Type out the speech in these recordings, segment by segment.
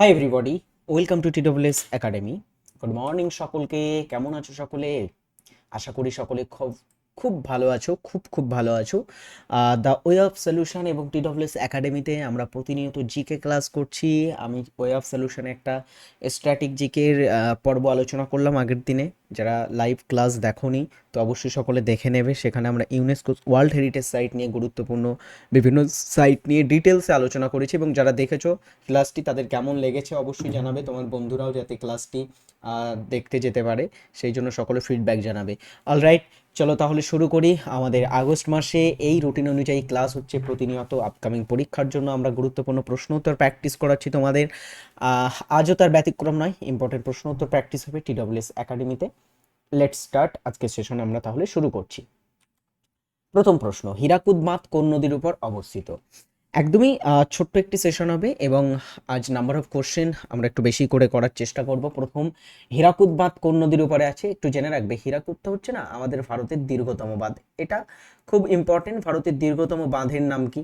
Hi everybody welcome to TWS academy good morning সকলকে। কেমন আছো সকলে? আশা করি সকলে খুব খুব ভালো আছো, খুব খুব ভালো আছো। দ্য ওয়ে অফ সলিউশন এবং টিডব্লিউএস একাডেমিতে আমরা প্রতিনিয়ত জিকে ক্লাস করছি। আমি ওয়ে অফ সলিউশনে একটা স্ট্র্যাটিক জিকের পর্ব আলোচনা করলাম আগের দিনে। যারা লাইভ ক্লাস দেখোনি, তো অবশ্যই সকলে দেখে নেবে। সেখানে আমরা ইউনেস্কো ওয়ার্ল্ড হেরিটেজ সাইট নিয়ে গুরুত্বপূর্ণ বিভিন্ন সাইট নিয়ে ডিটেলসে আলোচনা করেছি এবং যারা দেখেছ ক্লাসটি তাদের কেমন লেগেছে অবশ্যই জানাবে। তোমার বন্ধুরাও যাতে ক্লাসটি দেখতে যেতে পারে, সেই জন্য সকলে ফিডব্যাক জানাবে। অলরাইট চলো তাহলে শুরু করি। আমাদের আগস্ট মাসে এই রুটিন অনুযায়ী ক্লাস হচ্ছে প্রতিনিয়ত আপকামিং পরীক্ষার জন্য। আমরা গুরুত্বপূর্ণ প্রশ্ন উত্তর প্র্যাকটিস করাচ্ছি তোমাদের। আজও তার ব্যতিক্রম নয় ইম্পর্টেন্ট প্রশ্ন উত্তর প্র্যাকটিস হবে টিডব্লিউএস একাডেমিতে লেট স্টার্ট আজকে সেশনে আমরা তাহলে শুরু করছি। প্রথম প্রশ্ন, হীরাকুদ মাত কোন নদীর উপর অবস্থিত? একদমই ছোট্ট একটি সেশন হবে এবং আজ নাম্বার অফ কোশ্চেন আমরা একটু বেশি করে করার চেষ্টা করব। প্রথম, হীরাকুদ বাঁধ কোন নদীর উপরে আছে? একটু জেনে রাখবে হীরাকুদটা হচ্ছে না, আমাদের ভারতের দীর্ঘতম বাঁধ। এটা খুব ইম্পর্টেন্ট ভারতের দীর্ঘতম বাঁধের নাম কি?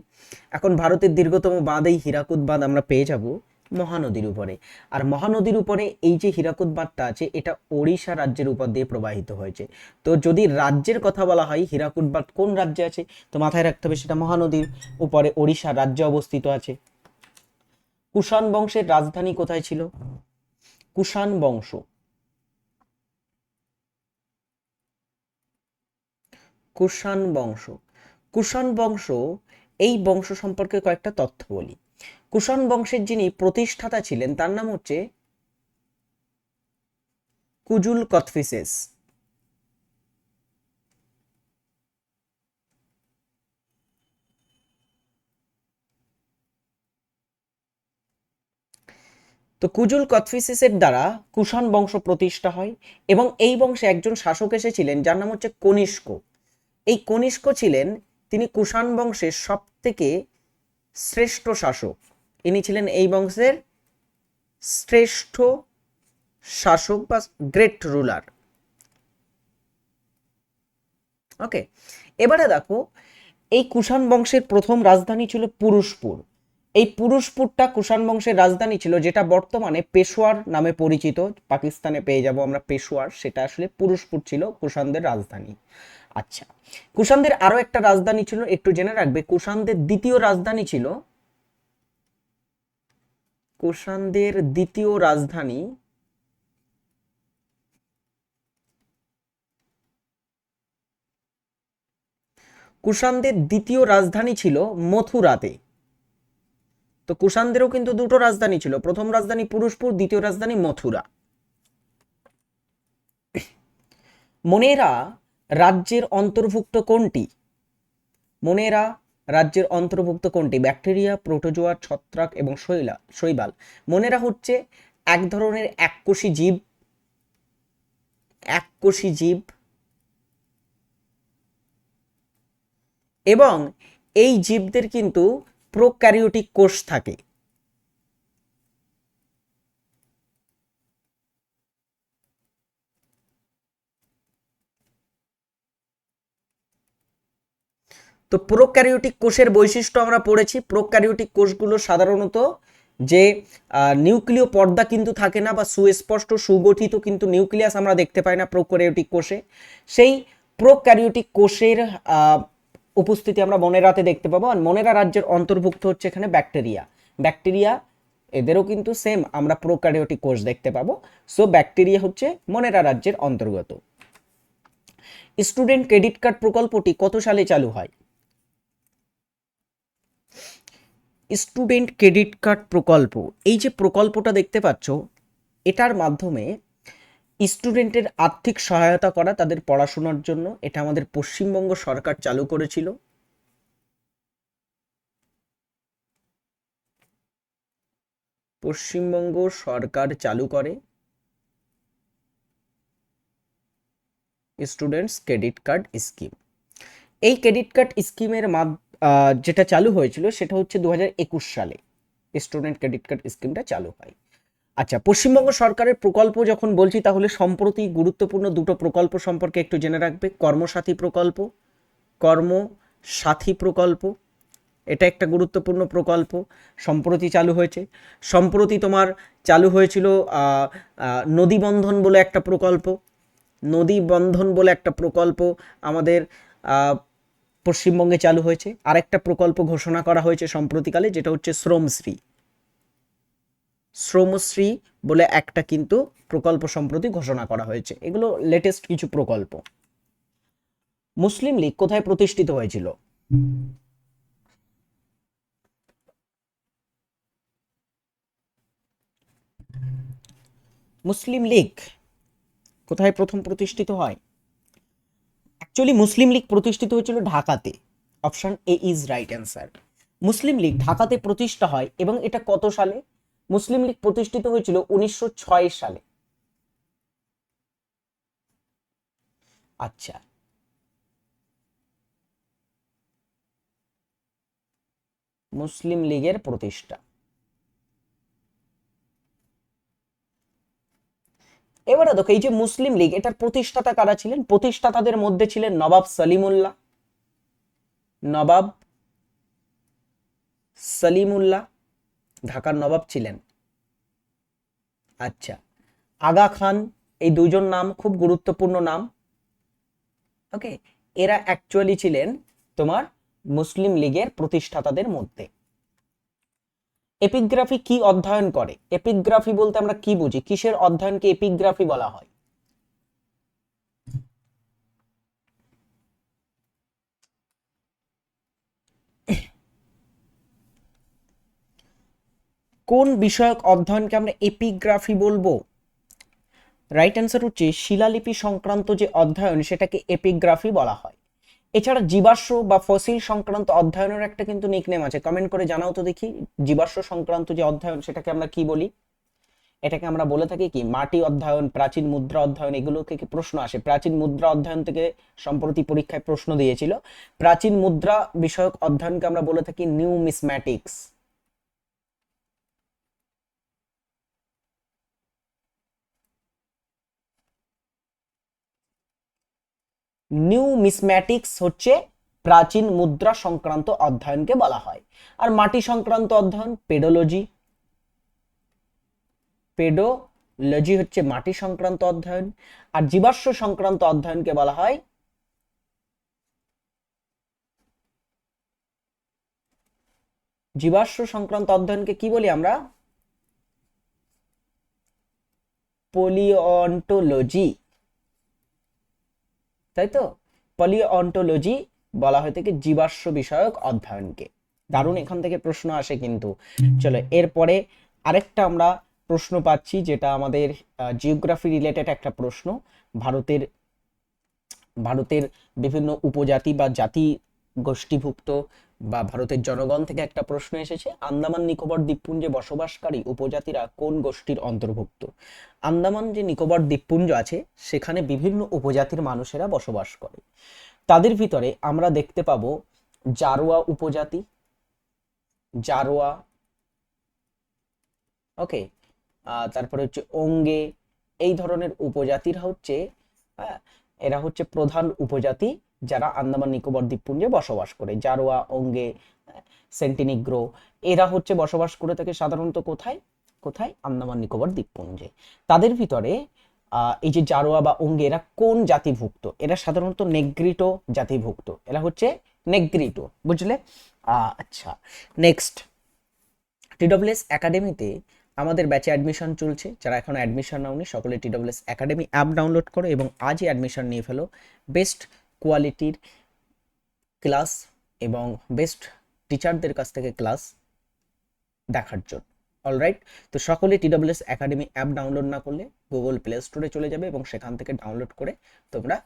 এখন ভারতের দীর্ঘতম বাঁধ এই হীরাকুদ বাঁধ আমরা পেয়ে যাব। মহানদীর উপরে। আর মহানদীর উপরে এই যে হীরাকুদ বাঁধটা আছে, এটা ওড়িশা রাজ্যের উপর দিয়ে প্রবাহিত হয়েছে। তো যদি রাজ্যের কথা বলা হয়, হীরাকুদ বাঁধ কোন রাজ্যে আছে, তো মাথায় রাখতে হবে সেটা মহানদীর উপরে ওড়িশা রাজ্যে অবস্থিত আছে। কুষাণ বংশের রাজধানী কোথায় ছিল? কুষাণ বংশ। কুষাণ বংশ। কুষাণ বংশ, এই বংশ সম্পর্কে কয়েকটা তথ্য বলি। কুষাণ বংশের যিনি প্রতিষ্ঠাতা ছিলেন, তার নাম হচ্ছে কুজুল কথফিসেস তো কুজুল কথফিসিসের দ্বারা কুষাণ বংশ প্রতিষ্ঠা হয় এবং এই বংশে একজন শাসক এসেছিলেন, যার নাম হচ্ছে কনিষ্ক। এই কনিষ্ক ছিলেন, তিনি কুষাণ বংশের সব থেকে শ্রেষ্ঠ শাসক। ইনি ছিলেন এই বংশের শ্রেষ্ঠ শাসক বা গ্রেট রুলার ওকে এবারে দেখো, এই কুষাণ বংশের প্রথম রাজধানী ছিল পুরুষপুর। এই পুরুষপুরটা কুষাণ বংশের রাজধানী ছিল, যেটা বর্তমানে পেশোয়ার নামে পরিচিত। পাকিস্তানে পেয়ে যাব আমরা পেশোয়ার, সেটা আসলে পুরুষপুর ছিল কুষাণদের রাজধানী। আচ্ছা কুষাণদের আরও একটা রাজধানী ছিল, একটু জেনে রাখবে, কুষাণদের দ্বিতীয় রাজধানী ছিল কুষাণদের দ্বিতীয় রাজধানী কুষাণদের দ্বিতীয় রাজধানী ছিল মথুরাতে। তো কুষাণদেরও কিন্তু দুটো রাজধানী ছিল। প্রথম রাজধানী পুরুষপুর, দ্বিতীয় রাজধানী মথুরা। মনেরা রাজ্যের অন্তর্ভুক্ত কোনটি? মনেরা রাজ্যের অন্তর্ভুক্ত কোনটি? ব্যাকটেরিয়া প্রোটোজোয়া ছত্রাক এবং শৈলা, শৈবাল। মনেরা হচ্ছে এক ধরনের এককোষী জীব এককোষী জীব এবং এই জীবদের কিন্তু প্রোক্যারিওটিক কোষ থাকে। তো প্রোক্যারিওটিক কোষের বৈশিষ্ট্য আমরা পড়েছি। প্রোক্যারিওটিক কোষগুলো সাধারণত যে নিউক্লিয় পর্দা কিন্তু থাকে না বা সুস্পষ্ট, সুগঠিত কিন্তু নিউক্লিয়াস আমরা দেখতে পাই না প্রোক্যারিওটিক কোষে। সেই প্রোক্যারিওটিক কোষের উপস্থিতি আমরা মনেরাতে দেখতে পাবো। আর মনেরা রাজ্যের অন্তর্ভুক্ত হচ্ছে এখানে ব্যাকটেরিয়া। ব্যাকটেরিয়া এদেরও কিন্তু সেম আমরা প্রোক্যারিওটিক কোষ দেখতে পাবো। সো ব্যাকটেরিয়া হচ্ছে মনেরা রাজ্যের অন্তর্গত। স্টুডেন্ট ক্রেডিট কার্ড প্রকল্পটি কত সালে চালু হয়? স্টুডেন্ট ক্রেডিট কার্ড প্রকল্প। এই যে প্রকল্পটা দেখতে পাচ্ছ, এটার মাধ্যমে স্টুডেন্টের আর্থিক সহায়তা করা তাদের পড়াশোনার জন্য, এটা আমাদের পশ্চিমবঙ্গ সরকার চালু করেছিল। পশ্চিমবঙ্গ সরকার চালু করে স্টুডেন্টস ক্রেডিট কার্ড স্কিম। এই ক্রেডিট কার্ড স্কিমের মাধ্যমে যেটা চালু হয়েছিল সেটা হচ্ছে দু হাজার একুশ সালে। স্টুডেন্ট ক্রেডিট কার্ড স্কিমটা চালু হয়। আচ্ছা পশ্চিমবঙ্গ সরকারের প্রকল্প যখন বলছি, তাহলে সম্প্রতি গুরুত্বপূর্ণ দুটো প্রকল্প সম্পর্কে একটু জেনে রাখবে। কর্মসাথী প্রকল্প কর্মসাথী প্রকল্প, এটা একটা গুরুত্বপূর্ণ প্রকল্প, সম্প্রতি চালু হয়েছে। সম্প্রতি তোমার চালু হয়েছিল নদী বন্ধন বলে একটা প্রকল্প। নদী বন্ধন বলে একটা প্রকল্প আমাদের পশ্চিমবঙ্গে চালু হয়েছে। আরেকটা প্রকল্প ঘোষণা করা হয়েছে সম্প্রতিকালে, যেটা হচ্ছে শ্রমশ্রী। শ্রমশ্রী বলে একটা কিন্তু প্রকল্প সম্প্রতি ঘোষণা করা হয়েছে। এগুলো লেটেস্ট কিছু প্রকল্প। মুসলিম লীগ কোথায় প্রতিষ্ঠিত হয়েছিল? মুসলিম লীগ কোথায় প্রথম প্রতিষ্ঠিত হয়? অ্যাকচুয়ালি মুসলিম লীগ প্রতিষ্ঠিত হয়েছিল ঢাকাতে। Option A is right answer Muslim league ঢাকাতে প্রতিষ্ঠা হয় এবং এটা কত সালে? মুসলিম লীগ প্রতিষ্ঠিত হয়েছিল উনিশশো ছয় সালে। আচ্ছা। মুসলিম লীগের প্রতিষ্ঠা। এবারে দেখো, এই যে মুসলিম লীগ, এটার প্রতিষ্ঠাতা কারা ছিলেন? প্রতিষ্ঠাতাদের মধ্যে ছিলেন নবাব সলিমুল্লাহ। নবাব সলিমুল্লাহ ঢাকার নবাব ছিলেন। আচ্ছা আগা খান, এই দুজন নাম খুব গুরুত্বপূর্ণ নাম। ওকে এরা অ্যাকচুয়ালি ছিলেন তোমার মুসলিম লীগের প্রতিষ্ঠাতাদের মধ্যে। এপিগ্রাফি কি অধ্যয়ন করে? এপিগ্রাফি বলতে আমরা কি বুঝি? কিসের অধ্যয়নকে এপিগ্রাফি বলা হয়? কোন বিষয়ক অধ্যয়নকে আমরা এপিগ্রাফি বলব? রাইট অ্যান্সার হচ্ছে শিলালিপি সংক্রান্ত যে অধ্যয়ন, সেটাকে এপিগ্রাফি বলা হয়। এছাড়া জীবাশ্ম বা ফসিল সংক্রান্ত অধ্যয়নের একটা কিন্তু নিকনেম আছে। কমেন্ট করে জানাও তো দেখি, জীবাশ্ম সংক্রান্ত যে অধ্যয়ন, সেটাকে আমরা কি বলি? এটাকে আমরা বলে থাকি কি? মাটি অধ্যয়ন, প্রাচীন মুদ্রা অধ্যয়ন এগুলো থেকে প্রশ্ন আসে? প্রাচীন মুদ্রা অধ্যয়ন থেকে সম্প্রতি পরীক্ষায় প্রশ্ন দিয়েছিল। প্রাচীন মুদ্রা বিষয়ক অধ্যয়নকে আমরা বলে থাকি নিউ নিউমিসম্যাটিক্স নিউমিসম্যাটিক্স হচ্ছে প্রাচীন মুদ্রা সংক্রান্ত অধ্যয়নকে বলা হয়। আর মাটি সংক্রান্ত অধ্যয়ন পেডোলজি পেডোলজি হচ্ছে মাটি সংক্রান্ত অধ্যয়ন। আর জীবাশ্ম সংক্রান্ত অধ্যয়নকে বলা হয় জীবাশ্ম সংক্রান্ত অধ্যয়নকে কি বলি আমরা? পলিওন্টোলজি তাই তো? পলিওন্টোলজি বলা হয়ে থাকে জীবাশ্ম বিষয়ক অধ্যয়নকে। দারুণ এখান থেকে প্রশ্ন আসে কিন্তু। চলো, এরপরে আরেকটা আমরা প্রশ্ন পাচ্ছি, যেটা আমাদের জিওগ্রাফি রিলেটেড একটা প্রশ্ন। ভারতের ভারতের বিভিন্ন উপজাতি বা জাতি গোষ্ঠীভুক্ত বা ভারতের জনগণ থেকে একটা প্রশ্ন এসেছে, আন্দামান, নিকোবর দ্বীপপুঞ্জে বসবাসকারী উপজাতিরা কোন গোষ্ঠীর অন্তর্ভুক্ত? আন্দামান যে নিকোবর দ্বীপপুঞ্জ আছে, সেখানে বিভিন্ন উপজাতির মানুষেরা বসবাস করে। তাদের ভিতরে আমরা দেখতে পাবো জারোয়া উপজাতি, জারোয়া ওকে তারপরে হচ্ছে ওঙ্গে, এই ধরনের উপজাতিরা হচ্ছে এরা হচ্ছে প্রধান উপজাতি যারা আন্দামান নিকোবর দ্বীপপুঞ্জে বসবাস করে, জারোয়া, ওঙ্গে, সেন্টিনিগ্রো, এরা হচ্ছে বসবাস করে থাকে সাধারণত কোথায়? কোথায়? আন্দামান নিকোবর দ্বীপপুঞ্জে। তাদের ভিতরে এই যে জারোয়া বা ওঙ্গে, এরা কোন জাতিভুক্ত? এরা সাধারণত নেগ্রিটো জাতিভুক্ত। এরা হচ্ছে নেগ্রিটো, বুঝলে? আচ্ছা নেক্সট। টিডব্লিউএস একাডেমিতে আমাদের ব্যাচে অ্যাডমিশন চলছে। যারা এখনও অ্যাডমিশন নাওনি, সকলে টিডব্লিউএস একাডেমি অ্যাপ ডাউনলোড করো এবং আজই অ্যাডমিশন নিয়ে ফেলো। বেস্ট কোয়ালিটির ক্লাস এবং বেস্ট টিচারদের কাছ থেকে ক্লাস দেখার জন্য। অলরাইট তো সকলে টিডব্লিউএস একাডেমি অ্যাপ ডাউনলোড না করলে গুগল প্লে স্টোরে চলে যাবে এবং সেখান থেকে ডাউনলোড করে তোমরা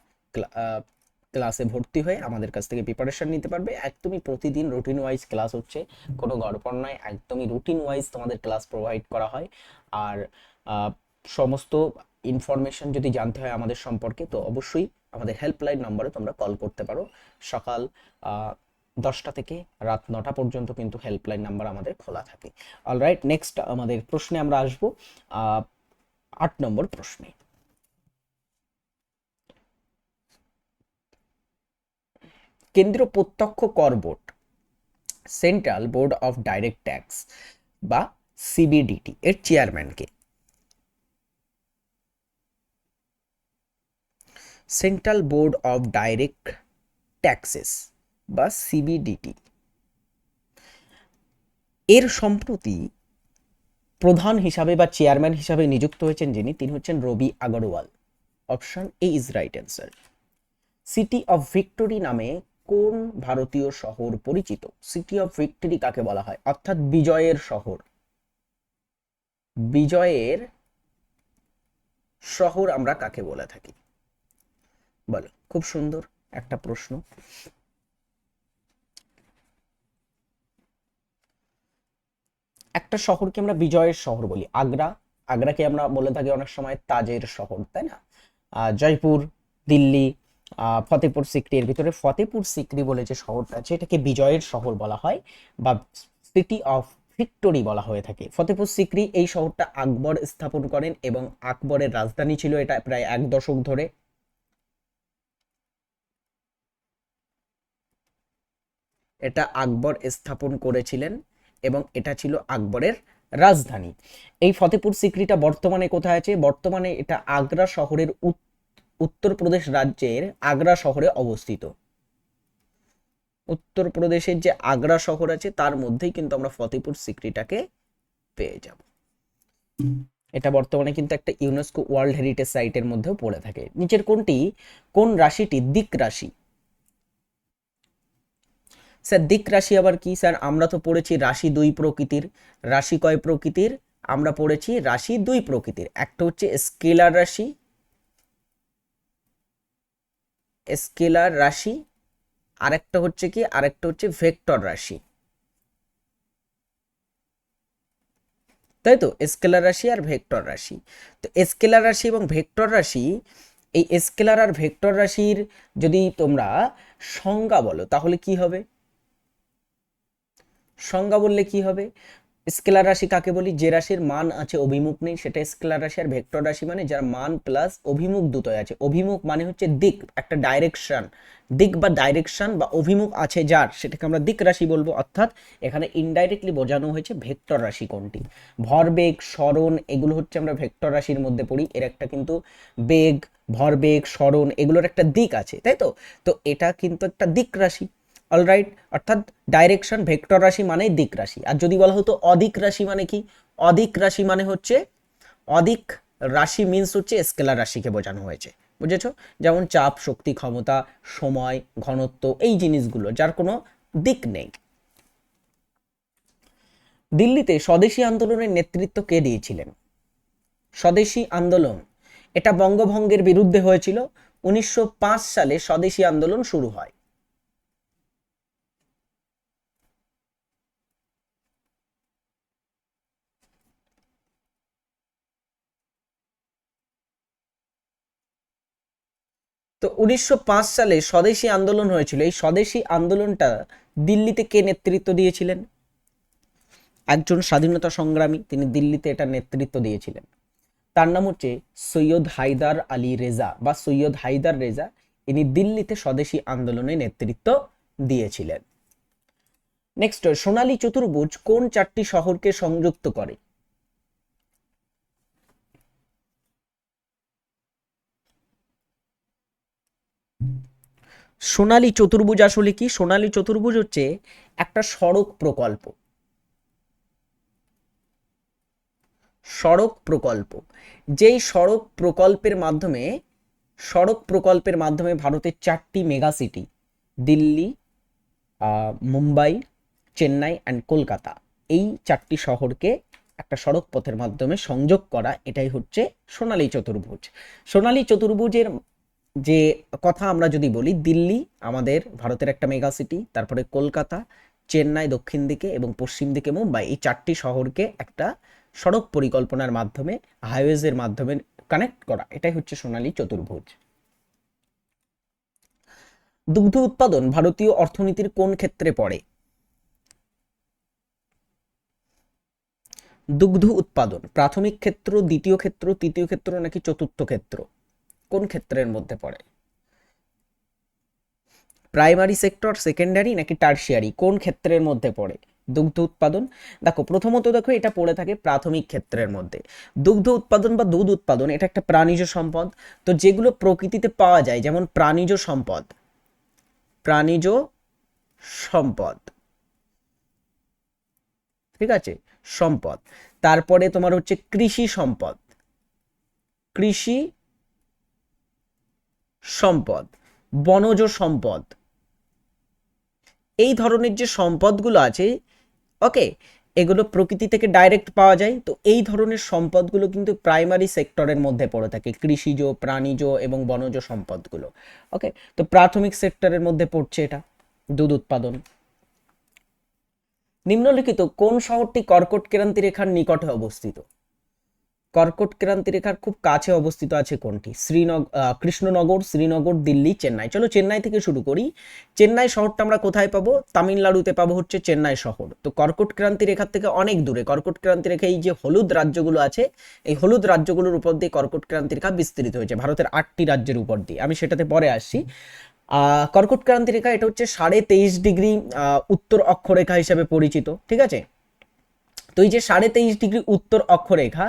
ক্লাসে ভর্তি হয়ে আমাদের কাছ থেকে প্রিপারেশন নিতে পারবে। একদমই প্রতিদিন রুটিন ওয়াইজ ক্লাস হচ্ছে। কোনো গড়পড় নয়। একদমই রুটিন ওয়াইজ তোমাদের ক্লাস প্রোভাইড করা হয়। আর সমস্ত ইনফরমেশন যদি জানতে হয় আমাদের সম্পর্কে, তো অবশ্যই আমাদের হেল্পলাইন নম্বরে তোমরা কল করতে পারো। সকাল দশটা থেকে রাত নটা পর্যন্ত কিন্তু হেল্পলাইন নাম্বার আমাদের খোলা থাকে। অলরাইট নেক্সট আমাদের প্রশ্নে আমরা আসব। আট নম্বর প্রশ্নে। কেন্দ্রীয় প্রত্যক্ষ কর board central board of direct tax বা সিবিডিটি এর চেয়ারম্যানকে central board of direct taxes বা সিবিডিটি এর সম্প্রতি প্রধান হিসাবে বা চেয়ারম্যান হিসাবে নিযুক্ত হয়েছেন যিনি, তিনি হচ্ছেন Rabi Agarwal. Option A is right answer city of victory নামে কোন ভারতীয় শহর পরিচিত? সিটি অফ ভিক্টোরি কাকে বলা হয়? অর্থাৎ বিজয়ের শহর। বিজয়ের শহর আমরা কাকে বলে থাকি? বলো, খুব সুন্দর একটা প্রশ্ন। একটা শহরকে আমরা বিজয়ের শহর বলি, আগ্রা। আগ্রাকে আমরা বলে থাকি অনেক সময় তাজের শহর, তাই না? জয়পুর, দিল্লি ফতেপুর সিক্রি এর ভিতরে ফতেপুর সিক্রি বলে যে শহরটা আছে, এটাকে বিজয়ের শহর বলা হয় বা সিটি অফ ভিক্টোরি বলা হয়ে থাকে। ফতেপুর সিক্রি এই শহরটা আকবর স্থাপন করেন এবং আকবরের রাজধানী ছিল এটা প্রায় এক দশক ধরে। এটা আকবর স্থাপন করেছিলেন এবং এটা ছিল আকবরের রাজধানী। এই ফতেপুর সিক্রিটা বর্তমানে কোথায় আছে? বর্তমানে এটা আগ্রা শহরের উত্তরপ্রদেশ রাজ্যের আগ্রা শহরে অবস্থিত। উত্তরপ্রদেশের যে আগ্রা শহর আছে, তার মধ্যেই কিন্তু আমরা ফতেপুর সিক্রিটাকে পেয়ে যাব। এটা বর্তমানে কিন্তু একটা ইউনেস্কো ওয়ার্ল্ড হেরিটেজ সাইটের মধ্যেও পড়ে থাকে। নিচের কোনটি? কোন রাশিটি? দিক রাশি। স্যার, দিক রাশি আবার কি, স্যার? আমরা তো পড়েছি রাশি দুই প্রকৃতির। রাশি কয় প্রকৃতির? আমরা পড়েছি রাশি দুই প্রকৃতির। একটা হচ্ছে স্কেলার রাশি। স্কেলার রাশি। আরেকটা হচ্ছে কি? আরেকটা হচ্ছে ভেক্টর রাশি। তাই তো? স্কেলার রাশি আর ভেক্টর রাশি। তো স্কেলার রাশি এবং ভেক্টর রাশি, এই স্কেলার আর ভেক্টর রাশির যদি তোমরা সংজ্ঞা বলো, তাহলে কি হবে? সংজ্ঞা বললে কি হবে? স্কেলার রাশি কাকে বলি? যে রাশির মান আছে, অভিমুখ নেই, সেটা স্কেলার রাশি আর ভেক্টর রাশি মানে যার মান প্লাস অভিমুখ দুটোই আছে। অভিমুখ মানে হচ্ছে দিক, একটা ডাইরেকশন দিক বা ডাইরেকশন বা অভিমুখ আছে যার, সেটাকে আমরা দিক রাশি বলব। অর্থাৎ এখানে ইনডাইরেক্টলি বোঝানো হয়েছে ভেক্টর রাশি কোনটি। ভরবেগ, স্মরণ, এগুলো হচ্ছে আমরা ভেক্টর রাশির মধ্যে পড়ি। এর একটা কিন্তু বেগ, ভরবেগ, স্মরণ, এগুলোর একটা দিক আছে, তাই তো? তো এটা কিন্তু একটা দিক রাশি। অলরাইট অর্থাৎ ডাইরেকশন ভেক্টর রাশি মানেই দিক রাশি। আর যদি বলা হতো অধিক রাশি মানে কি? অধিক রাশি মানে হচ্ছে, অধিক রাশি মিনস হচ্ছে স্কেলার রাশিকে বোঝানো হয়েছে। বুঝেছ? যেমন চাপ, শক্তি, ক্ষমতা, সময়, ঘনত্ব, এই জিনিসগুলো, যার কোনো দিক নেই। দিল্লিতে স্বদেশী আন্দোলনের নেতৃত্ব কে দিয়েছিলেন? স্বদেশী আন্দোলন। এটা বঙ্গভঙ্গের বিরুদ্ধে হয়েছিল। উনিশশো পাঁচ সালে স্বদেশী আন্দোলন শুরু হয়। তো উনিশশো পাঁচ সালে স্বদেশী আন্দোলন হয়েছিল। এই স্বদেশী আন্দোলনটা দিল্লিতে কে নেতৃত্ব দিয়েছিলেন? একজন স্বাধীনতা সংগ্রামী, তিনি দিল্লিতে এটা নেতৃত্ব দিয়েছিলেন। তার নাম হচ্ছে সৈয়দ হায়দার আলী রেজা বা সৈয়দ হায়দার রেজা। ইনি দিল্লিতে স্বদেশী আন্দোলনে নেতৃত্ব দিয়েছিলেন। নেক্সট সোনালী চতুর্ভুজ কোন চারটি শহরকে সংযুক্ত করে? সোনালী চতুর্ভুজ আসলে কি? সোনালী চতুর্ভুজ হচ্ছে একটা সড়ক প্রকল্প। সড়ক প্রকল্প। যেই সড়ক প্রকল্পের মাধ্যমে, সড়ক প্রকল্পের মাধ্যমে ভারতের চারটি mega city, Delhi Mumbai, Chennai and Kolkata, এই চারটি শহরকে একটা সড়ক পথের মাধ্যমে সংযোগ করা এটাই হচ্ছে সোনালী চতুর্ভুজ। সোনালী চতুর্ভুজের যে কথা আমরা যদি বলি, দিল্লি আমাদের ভারতের একটা মেগা সিটি, তারপরে কলকাতা, চেন্নাই দক্ষিণ দিকে এবং পশ্চিম দিকে মুম্বাই, এই চারটি শহরকে একটা সড়ক পরিকল্পনার মাধ্যমে হাইওয়েজের মাধ্যমে কানেক্ট করা। এটাই হচ্ছে সোনালী চতুর্ভুজ। দুগ্ধ উৎপাদন ভারতীয় অর্থনীতির কোন ক্ষেত্রে পড়ে? দুগ্ধ উৎপাদন, প্রাথমিক ক্ষেত্র, দ্বিতীয় ক্ষেত্র, তৃতীয় ক্ষেত্র নাকি চতুর্থ ক্ষেত্র? কোন ক্ষেত্রের মধ্যে পড়ে? প্রাইমারি সেক্টর, সেকেন্ডারি নাকি টার্সিয়ারি? কোন ক্ষেত্রের মধ্যে পড়ে? দুগ্ধ উৎপাদন? দেখো, প্রথমত দেখো, এটা পড়ে থাকে প্রাথমিক ক্ষেত্রের মধ্যে। দুগ্ধ উৎপাদন বা দুধ উৎপাদন, এটা একটা প্রাণীজ সম্পদ। তো যেগুলো প্রকৃতিতে পাওয়া যায়, যেমন প্রাণীজ সম্পদ। প্রাণীজ সম্পদ। ঠিক আছে? সম্পদ। তারপরে তোমার হচ্ছে কৃষি সম্পদ। কৃষি সম্পদ, বনজ সম্পদ। এই ধরনের যে সম্পদগুলো আছে ওকে এগুলো প্রকৃতি থেকে ডাইরেক্ট পাওয়া যায়, তো এই ধরনের সম্পদগুলো কিন্তু প্রাইমারি সেক্টরের মধ্যে পড়ে থাকে, কৃষিজ, প্রাণীজ এবং বনজ সম্পদগুলো ওকে তো প্রাথমিক সেক্টরের মধ্যে পড়ছে এটা, দুধ উৎপাদন। নিম্নলিখিত কোন শহরটি কর্কট ক্রান্তি রেখার নিকটে অবস্থিত? কর্কট ক্রান্তি রেখার খুব কাছে অবস্থিত আছে কোনটি? শ্রীনগর কৃষ্ণনগর, শ্রীনগর, দিল্লি, চেন্নাই। চলো চেন্নাই থেকে শুরু করি। চেন্নাই শহরটা আমরা কোথায় পাবো? তামিলনাড়ুতে পাবো হচ্ছে চেন্নাই শহর। তো কর্কট ক্রান্তি রেখার থেকে অনেক দূরে, কর্কট ক্রান্তি রেখা, এই যে হলুদ রাজ্যগুলো আছে, এই হলুদ রাজ্যগুলোর উপর দিয়ে কর্কট ক্রান্তি রেখা বিস্তৃত হয়েছে, ভারতের আটটি রাজ্যের উপর দিয়ে। আমি সেটাতে পরে আসছি। কর্কট ক্রান্তি রেখা, এটা হচ্ছে সাড়ে তেইশ ডিগ্রি উত্তর অক্ষরেখা হিসেবে পরিচিত, ঠিক আছে? তো এই যে সাড়ে তেইশ ডিগ্রি উত্তর অক্ষরেখা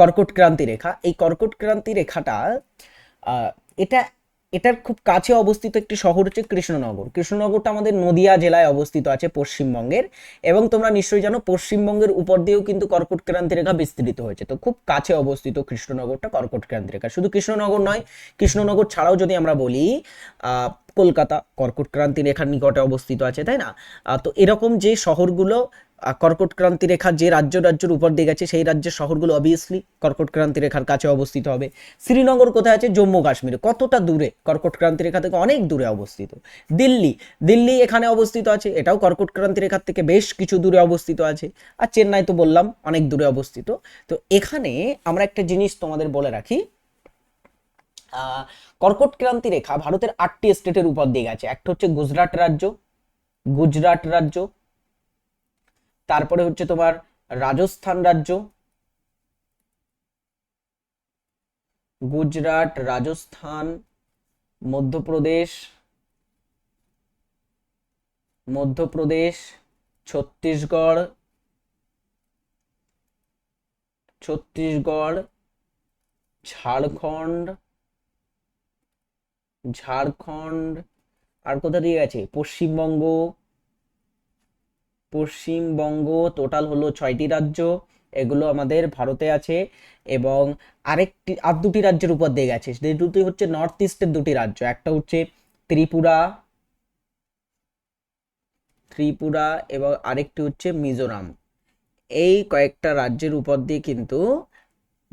কর্কট ক্রান্তি রেখা, এই কর্কট ক্রান্তি রেখাটা এটা, এটার খুব কাছে অবস্থিত একটি শহর হচ্ছে কৃষ্ণনগর। কৃষ্ণনগরটা আমাদের নদিয়া জেলায় অবস্থিত আছে পশ্চিমবঙ্গের এবং তোমরা নিশ্চয়ই জানো পশ্চিমবঙ্গের উপর দিয়েও কিন্তু কর্কট ক্রান্তি রেখা বিস্তৃত হয়েছে। তো খুব কাছে অবস্থিত কৃষ্ণনগরটা কর্কট ক্রান্তি রেখা। শুধু কৃষ্ণনগর নয়, কৃষ্ণনগর ছাড়াও যদি আমরা বলি কলকাতা কর্কট ক্রান্তি রেখার নিকটে অবস্থিত আছে তাই না? তো এরকম যে শহরগুলো আহ, কর্কট ক্রান্তি রেখা যে রাজ্য রাজ্যের উপর দিয়ে গেছে সেই রাজ্যের শহরগুলো অবভিয়াসলি কর্কট ক্রান্তি রেখার কাছে অবস্থিত হবে। শ্রীনগর কোথায় আছে? জম্মু কাশ্মীরে। কতটা দূরে? কর্কট ক্রান্তি রেখা থেকে অনেক দূরে অবস্থিত। দিল্লি দিল্লি এখানে অবস্থিত আছে এটাও কর্কট ক্রান্তি রেখার থেকে বেশ কিছু দূরে অবস্থিত আছে। আর চেন্নাই তো বললাম অনেক দূরে অবস্থিত। তো এখানে আমরা একটা জিনিস তোমাদের বলে রাখি কর্কট ক্রান্তি রেখা ভারতের আটটি স্টেটের উপর দিয়ে গেছে। একটা হচ্ছে গুজরাট রাজ্য গুজরাট রাজ্য, তারপরে হচ্ছে তোমার রাজস্থান রাজ্য, গুজরাট, রাজস্থান, মধ্যপ্রদেশ মধ্যপ্রদেশ, ছত্তিশগড় ছত্তিশগড়, ঝাড়খণ্ড ঝাড়খণ্ড, আর কোথা দিয়ে গেছে? পশ্চিমবঙ্গ। পশ্চিমবঙ্গ টোটাল হলো ছয়টি রাজ্য, এগুলো আমাদের ভারতে আছে এবং আরেকটি, আর দুটি রাজ্যের উপর দিয়ে গেছে। সেই দুটি হচ্ছে নর্থ ইস্টের দুটি রাজ্য, একটা হচ্ছে ত্রিপুরা ত্রিপুরা এবং আরেকটি হচ্ছে মিজোরাম। এই কয়েকটা রাজ্যের উপর দিয়ে কিন্তু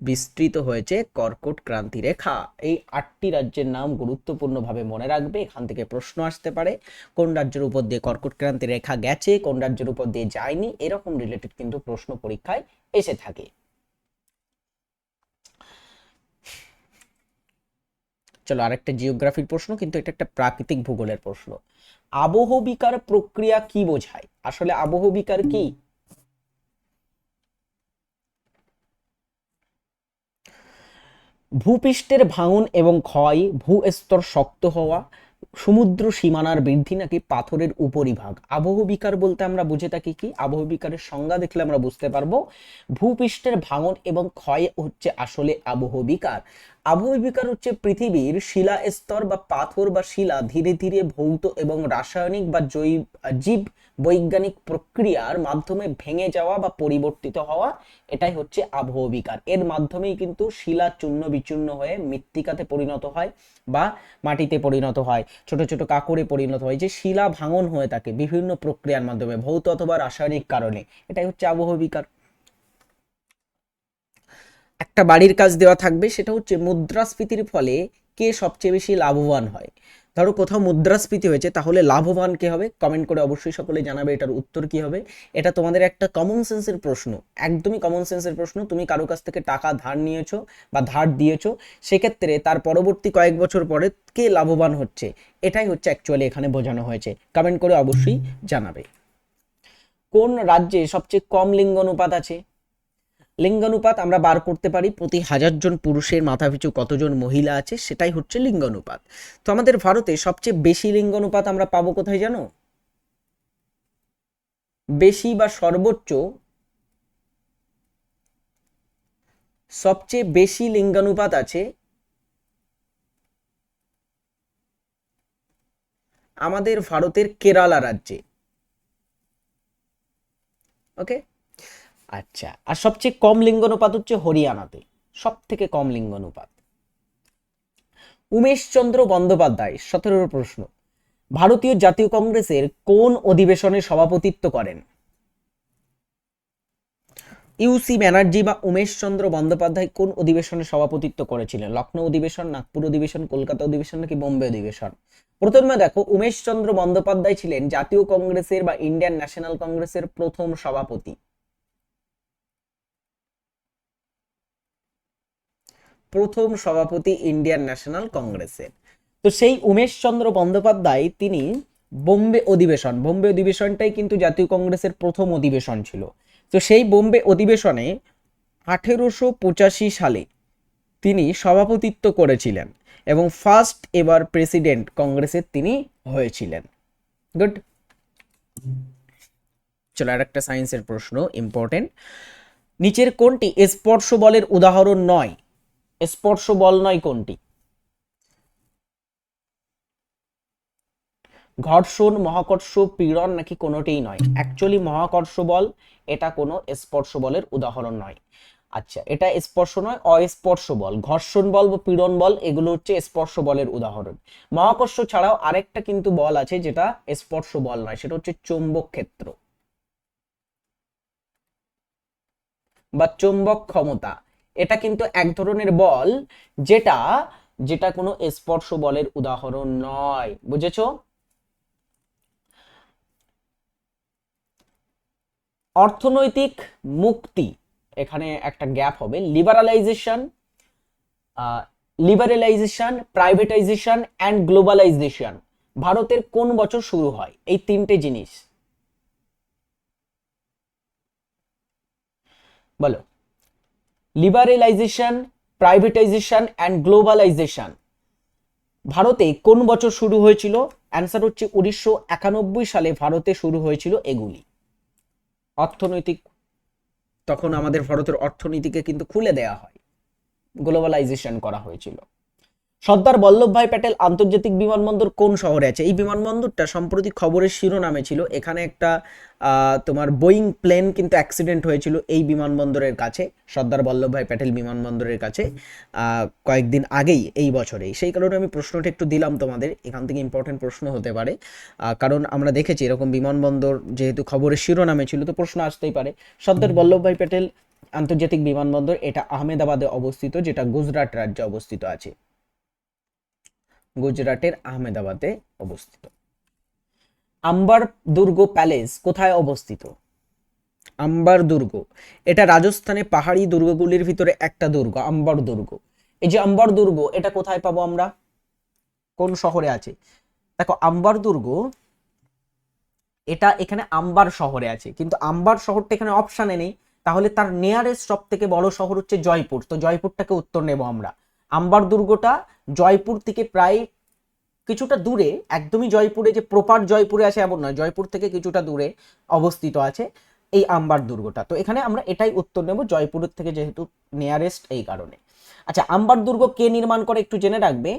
বিস্তৃত হয়েছে কর্কট ক্রান্তি রেখা। এই আটটি রাজ্যের নাম গুরুত্বপূর্ণভাবে মনে রাখবে। এখান থেকে প্রশ্ন আসতে পারে, কোন রাজ্যের উপর দিয়ে কর্কট ক্রান্তি রেখা গেছে, কোন রাজ্যের উপর দিয়ে যায়নি, এরকম রিলেটেড কিন্তু প্রশ্ন পরীক্ষায় এসে থাকে। চলো আরেকটা জিওগ্রাফির প্রশ্ন, কিন্তু এটা একটা প্রাকৃতিক ভূগোলের প্রশ্ন। আবহবিকার প্রক্রিয়া কি বোঝায়? আসলে আবহবিকার কি? ভূপৃষ্ঠের ভাঙন এবং ক্ষয়, ভূস্তর শক্ত হওয়া, সমুদ্র সীমানার বৃদ্ধি নাকি পাথরের উপরিভাগ? আবহবিকার বলতে আমরা বুঝে থাকি কি? আবহবিকারের সংজ্ঞা দেখলে আমরা বুঝতে পারব। ভূপৃষ্ঠের ভাঙন এবং ক্ষয় হচ্ছে আসলে আবহবিকার আবহবিকার হচ্ছে পৃথিবীর শিলা স্তর বা পাথর বা শিলা ধীরে ধীরে ভৌত এবং রাসায়নিক বা জৈব, জীব বৈজ্ঞানিক প্রক্রিয়ার মাধ্যমে ভেঙে যাওয়া বা পরিবর্তিত হওয়া, এটাই হচ্ছে আবহবিকার এর মাধ্যমেই কিন্তু শিলা চূর্ণ বিচূর্ণ হয়ে মৃত্তিকাতে পরিণত হয় বা মাটিতে পরিণত হয়, ছোট ছোট কাকড়ে পরিণত হয়, যে শিলা ভাঙন হয়ে থাকে বিভিন্ন প্রক্রিয়ার মাধ্যমে, ভৌত অথবা রাসায়নিক কারণে। এটাই হচ্ছে আবহবিকার একটা বাড়ির কাজ দেওয়া থাকবে, সেটা হচ্ছে মুদ্রাস্ফীতির ফলে কে সবচেয়ে বেশি লাভবান হয়? ধরো কোথাও মুদ্রাস্ফীতি হয়েছে, তাহলে লাভবান কে হবে? কমেন্ট করে অবশ্যই সকলে জানাবে এটার উত্তর কি হবে। এটা তোমাদের একটা কমন সেন্সের প্রশ্ন, একদমই কমন সেন্সের প্রশ্ন। তুমি কারও কাছ থেকে টাকা ধার নিয়েছো বা ধার দিয়েছ, সেক্ষেত্রে তার পরবর্তী কয়েক বছর পরে কে লাভবান হচ্ছে? এটাই হচ্ছে অ্যাকচুয়ালি এখানে বোঝানো হয়েছে। কমেন্ট করে অবশ্যই জানাবে। কোন রাজ্যে সবচেয়ে কম লিঙ্গ অনুপাত আছে? লিঙ্গানুপাত আমরা বার করতে পারি, প্রতি হাজার জন পুরুষের মাথাপিছু কতজন মহিলা আছে সেটাই হচ্ছে লিঙ্গানুপাত। তো আমাদের ভারতে সবচেয়ে বেশি লিঙ্গানুপাত আমরা পাবো কোথায় জানো? বেশি বা সর্বোচ্চ সবচেয়ে বেশি লিঙ্গানুপাত আছে আমাদের ভারতের কেরালা রাজ্যে। ওকে আচ্ছা আর সবচেয়ে কম লিঙ্গানুপাত হচ্ছে হরিয়ানাতে সব থেকে কম লিঙ্গানুপাত। উমেশচন্দ্র বন্দ্যোপাধ্যায়, সতেরোর প্রশ্ন, ভারতীয় জাতীয় কংগ্রেসের কোন অধিবেশনে সভাপতিত্ব করেন? ইউসি ব্যানার্জি বা উমেশচন্দ্র বন্দ্যোপাধ্যায় কোন অধিবেশনে সভাপতিত্ব করেছিলেন? লখনৌ অধিবেশন, নাগপুর অধিবেশন, কলকাতা অধিবেশন নাকি বোম্বে অধিবেশন? প্রথমে দেখো, উমেশচন্দ্র বন্দ্যোপাধ্যায় ছিলেন জাতীয় কংগ্রেসের বা ইন্ডিয়ান ন্যাশনাল কংগ্রেসের প্রথম সভাপতি। প্রথম সভাপতি ইন্ডিয়ান ন্যাশনাল কংগ্রেসের। তো সেই উমেশচন্দ্র বন্দ্যোপাধ্যায়, তিনি বোম্বে অধিবেশন, বোম্বে অধিবেশনটাই কিন্তু জাতীয় কংগ্রেসের প্রথম অধিবেশন ছিল। তো সেই বোম্বে অধিবেশনে আঠেরোশো পঁচাশি সালে তিনি সভাপতিত্ব করেছিলেন এবং ফার্স্ট এবার প্রেসিডেন্ট কংগ্রেসের তিনি হয়েছিলেন। গুড চলো আর একটা সায়েন্সের প্রশ্ন ইম্পর্টেন্ট নিচের কোনটি স্পর্শ বলের উদাহরণ নয়? স্পর্শ বল নয় কোনটি? ঘর্ষণ, মহাকর্ষ, পীড়ন নাকি কোনোটিই নয়। অ্যাকচুয়ালি মহাকর্ষ বল, এটা কোনো স্পর্শ বলের উদাহরণ নয়। আচ্ছা এটা স্পর্শ নয়, অস্পর্শ বল। ঘর্ষণ বল বা পীড়ন বল, এগুলো হচ্ছে স্পর্শ বলের উদাহরণ। মহাকর্ষ ছাড়াও আরেকটা কিন্তু বল আছে যেটা স্পর্শ বল নয়, সেটা হচ্ছে চৌম্বক ক্ষেত্র বা চৌম্বক ক্ষমতা। এটা কিন্তু এক ধরনের বল যেটা যেটা কোনো স্পর্শ বলের উদাহরণ নয়। বুঝেছ? অর্থনৈতিক মুক্তি, এখানে একটা গ্যাপ হবে। Liberalisation liberalisation, privatisation, and globalisation. ভারতের কোন বছর শুরু হয়? এই তিনটে জিনিস। বলো। লিবারেলাইজেশন প্রাইভেটাইজেশন অ্যান্ড গ্লোবালাইজেশন ভারতে কোন বছর শুরু হয়েছিল? অ্যান্সার হচ্ছে উনিশশো একানব্বই সালে ভারতে শুরু হয়েছিল এগুলি। অর্থনৈতিক, তখন আমাদের ভারতের অর্থনীতিকে কিন্তু খুলে দেয়া হয়। গ্লোবালাইজেশন করা হয়েছিল। সর্দার বল্লভভাই প্যাটেল আন্তর্জাতিক বিমানবন্দর কোন শহরে আছে? এই বিমানবন্দরটা সম্প্রতি খবরের শিরোনামে ছিল। এখানে একটা তোমার বোয়িং প্লেন কিন্তু অ্যাক্সিডেন্ট হয়েছিল এই বিমানবন্দরের কাছে, সর্দার বল্লভভাই প্যাটেল বিমানবন্দরের কাছে কয়েকদিন আগেই এই বছরেই সেই কারণে আমি প্রশ্নটা একটু দিলাম তোমাদের, এখান থেকে ইম্পর্টেন্ট প্রশ্ন হতে পারে। কারণ আমরা দেখেছি এরকম বিমানবন্দর যেহেতু খবরের শিরোনামে ছিল, তো প্রশ্ন আসতেই পারে। সর্দার বল্লভভাই প্যাটেল আন্তর্জাতিক বিমানবন্দর এটা আহমেদাবাদে অবস্থিত, যেটা গুজরাট রাজ্যে অবস্থিত আছে। গুজরাটের আহমেদাবাদে অবস্থিত। আম্বার দুর্গ প্যালেস কোথায় অবস্থিত? আম্বার দুর্গ। এটা রাজস্থানে পাহাড়ি দুর্গগুলির ভিতরে একটা দুর্গ, আম্বার দুর্গ। এই যে আম্বার দুর্গ, এটা কোথায় পাবো আমরা? কোন শহরে আছে? দেখো, আম্বার দুর্গ, এটা এখানে আম্বার শহরে আছে। কিন্তু আম্বার শহরটা এখানে অপশানে নেই। তাহলে তার নিয়ারেস্ট সব থেকে বড় শহর হচ্ছে জয়পুর। তো জয়পুরটাকে উত্তর নেব আমরা। আম্বার দুর্গটা জয়পুর থেকে প্রায় কিছুটা দূরে, একদমই জয়পুরে যে প্রপার জয়পুরে আছে এমন নয়, জয়পুর থেকে কিছুটা দূরে অবস্থিত আছে এই আম্বার দুর্গটা। তো এখানে আমরা এটাই উত্তর নেব জয়পুরের থেকে যেহেতু নিয়ারেস্ট এই কারণে। আচ্ছা আম্বার দুর্গ কে নির্মাণ করে একটু জেনে রাখবে।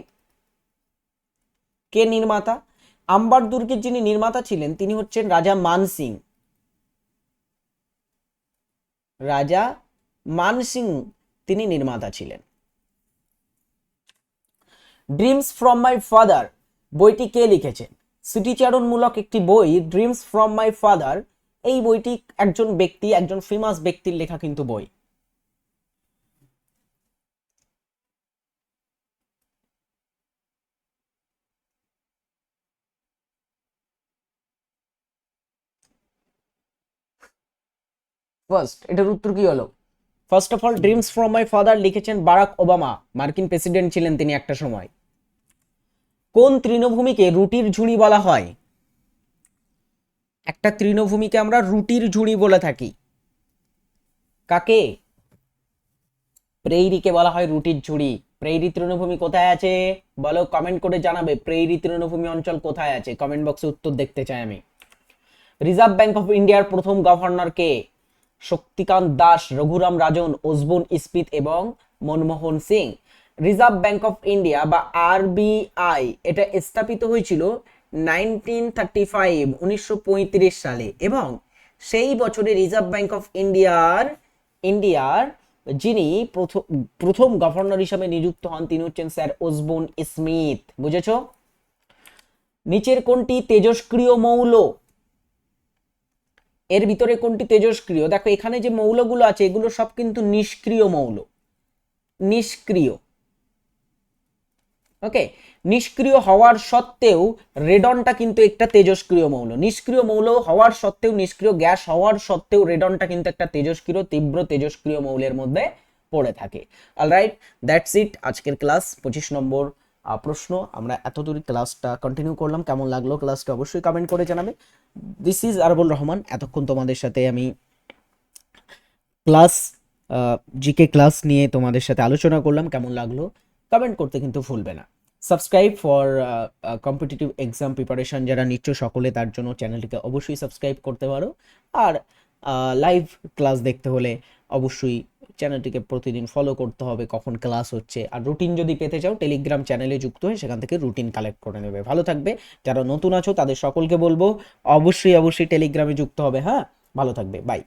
কে নির্মাতা? আম্বার দুর্গের যিনি নির্মাতা ছিলেন, তিনি হচ্ছেন রাজা মানসিং রাজা মানসিং তিনি নির্মাতা ছিলেন। ড্রিমস ফ্রম মাই ফাদার বইটি কে লিখেছেন স্মৃতিচারণমূলক একটি বই ড্রিমস ফ্রম মাই ফাদার এই বইটি একজন ব্যক্তি, একজন ফেমাস ব্যক্তির লেখা কিন্তু বই। ফার্স্ট এটার উত্তর কি হলো? First of all dreams from my father লিখেছেন বারাক ওবামা, মার্কিন প্রেসিডেন্ট ছিলেন তিনি একটা সময়। কোন তৃণভূমিকে রুটির ঝুড়ি বলা হয়? একটা তৃণভূমিকে আমরা রুটির ঝুড়ি বলে থাকি। কাকে? প্রেইরিকে বলা হয় রুটির ঝুড়ি। প্রেইরি তৃণভূমি কোথায় আছে? বলো কমেন্ট করে জানাবে। প্রেইরি তৃণভূমি অঞ্চল কোথায় আছে? কমেন্ট বক্সে উত্তর দেখতে চাই আমি। রিজার্ভ ব্যাংক অফ ইন্ডিয়ার প্রথম গভর্নর কে? শক্তিকান্ত দাস, রঘুরাম রাজন, ওসবন ইস্পিত এবং Manmohan Singh. Reserve bank of India বা আরবিআই এটা স্থাপিত হয়েছিল নাইনটিন থার্টি ফাইভ উনিশশো সালে। এবং সেই বছরে রিজার্ভ ব্যাংক অফ ইন্ডিয়ার ইন্ডিয়ার যিনি প্রথম প্রথম গভর্নর হিসাবে নিযুক্ত হন, তিনি হচ্ছেন স্যার ওসবন স্মিথ, বুঝেছ? নিচের কোনটি তেজস্ক্রিয় মৌল? এর ভিতরে কোনটি তেজস্ক্রিয়? দেখো, এখানে যে মৌলগুলো আছে, এগুলো সব কিন্তু নিষ্ক্রিয় মৌল। নিষ্ক্রিয়। ওকে নিষ্ক্রিয় হওয়ার সত্ত্বেও রেডনটা কিন্তু একটা তেজস্ক্রিয় মৌল। নিষ্ক্রিয় মৌল হওয়ার সত্ত্বেও, নিষ্ক্রিয় গ্যাস হওয়ার সত্ত্বেও রেডনটা কিন্তু একটা তেজস্ক্রিয়, তীব্র তেজস্ক্রিয় মৌলের মধ্যে পড়ে থাকে। অলরাইট দ্যাটস ইট আজকের ক্লাস পঁচিশ নম্বর প্রশ্ন। আমরা এতদূর ক্লাসটা কন্টিনিউ করলাম। কেমন লাগল ক্লাসটা অবশ্যই কমেন্ট করে জানাবে। দিস ইজ আরবুল রহমান এতক্ষণ তোমাদের সাথে আমি ক্লাস জিকে ক্লাস নিয়ে তোমাদের সাথে আলোচনা করলাম। কেমন লাগল? কমেন্ট করতে কিন্তু ভুলবে না। Subscribe for competitive exam preparation যারা নিচ্ছ সকলে তার জন্য চ্যানেলটিকে অবশ্যই সাবস্ক্রাইব করতে পারো। আর লাইভ ক্লাস দেখতে হলে অবশ্যই চ্যানেলটিকে প্রতিদিন ফলো করতে হবে, কখন ক্লাস হচ্ছে। আর রুটিন যদি পেতে চাও টেলিগ্রাম চ্যানেলে যুক্ত হয়ে সেখান থেকে রুটিন কালেক্ট করে নেবে। ভালো থাকবে। যারা নতুন আছো তাদের সকলকে বলব, অবশ্যই অবশ্যই টেলিগ্রামে যুক্ত হবে হ্যাঁ? ভালো থাকবে। বাই